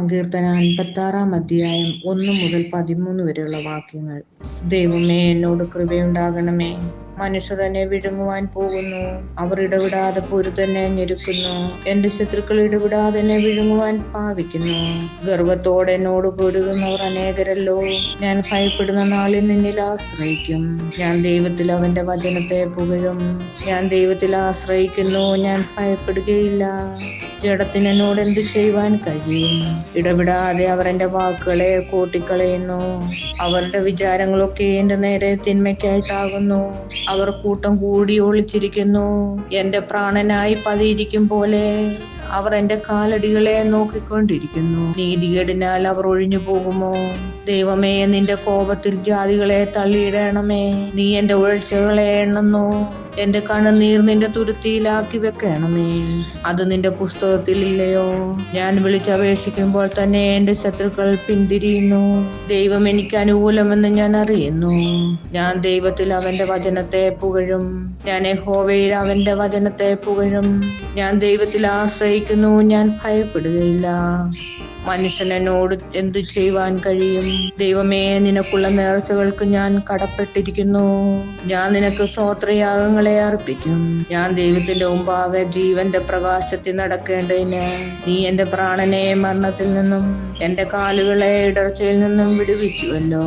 സങ്കീർത്തനം അൻപത്താറാം അധ്യായം ഒന്ന് മുതൽ പതിമൂന്ന് വരെയുള്ള വാക്യങ്ങൾ. ദൈവമേ എന്നോട് കൃപയുണ്ടാകണമേ. മനുഷ്യർ എന്നെ വിഴുങ്ങുവാൻ പോകുന്നു. അവർ ഇടവിടാതെ പൊരുതന്നെ ഞെരുക്കുന്നു. എന്റെ ശത്രുക്കൾ ഇടവിടാതെ എന്നെ വിഴുങ്ങുവാൻ ഭാവിക്കുന്നു. ഗർവത്തോടെ എന്നോട് പൊരുതുന്നവർ അനേകരല്ലോ. ഞാൻ ഭയപ്പെടുന്ന നാളിൽ നിന്നിൽ ആശ്രയിക്കും. ഞാൻ ദൈവത്തിൽ അവന്റെ വചനത്തെ പുകഴും. ഞാൻ ദൈവത്തിൽ ആശ്രയിക്കുന്നു. ഞാൻ ഭയപ്പെടുകയില്ല. ജഡത്തിന് എന്നോട് എന്ത് ചെയ്യുവാൻ കഴിയും? ഇടപെടാതെ അവർ എന്റെ വാക്കുകളെ കൂട്ടിക്കളയുന്നു. അവരുടെ വിചാരങ്ങളൊക്കെ എന്റെ നേരെ തിന്മയ്ക്കായിട്ടാകുന്നു. അവർ കൂട്ടം കൂടി ഒളിച്ചിരിക്കുന്നു. എന്റെ പ്രാണനായി പതിയിരിക്കും പോലെ അവർ എന്റെ കാലടികളെ നോക്കിക്കൊണ്ടിരിക്കുന്നു. നീതികേടിനാൽ അവർ ഒഴിഞ്ഞു പോകുമോ? ദൈവമേ നിന്റെ കോപത്തിൽ ജാതികളെ തള്ളിയിടണമേ. നീ എന്റെ ഉഴച്ചകളെ എണ്ണുന്നു. എന്റെ കണ്ണുനീർ നിന്റെ തുരുത്തിയിലാക്കി വെക്കണമേ. അത് നിന്റെ പുസ്തകത്തിൽ ഇല്ലയോ? ഞാൻ വിളിച്ചപേക്ഷിക്കുമ്പോൾ തന്നെ എന്റെ ശത്രുക്കൾ പിന്തിരിയുന്നു. ദൈവം എനിക്ക് അനുകൂലമെന്ന് ഞാൻ അറിയുന്നു. ഞാൻ ദൈവത്തിൽ അവന്റെ വചനത്തെ പുകഴും. ഞാൻ ഹോവയിൽ അവന്റെ വചനത്തെ പുകഴും. ഞാൻ ദൈവത്തിൽ ആശ്രയിക്കുന്നു ഞാൻ ഭയപ്പെടുകയില്ല. മനുഷ്യൻ എന്നോട് എന്തു ചെയ്യുവാൻ കഴിയും? ദൈവമേ നിനക്കുള്ള നേർച്ചകൾക്ക് ഞാൻ കടപ്പെട്ടിരിക്കുന്നു. ഞാൻ നിനക്ക് സ്വോത്രയാഗങ്ങളെ അർപ്പിക്കും. ഞാൻ ദൈവത്തിന്റെ മുമ്പാകെ ജീവന്റെ പ്രകാശത്തിൽ നടക്കേണ്ടതിന് നീ എന്റെ പ്രാണനെ മരണത്തിൽ നിന്നും എന്റെ കാലുകളെ ഇടർച്ചയിൽ നിന്നും വിടുവിച്ചുവല്ലോ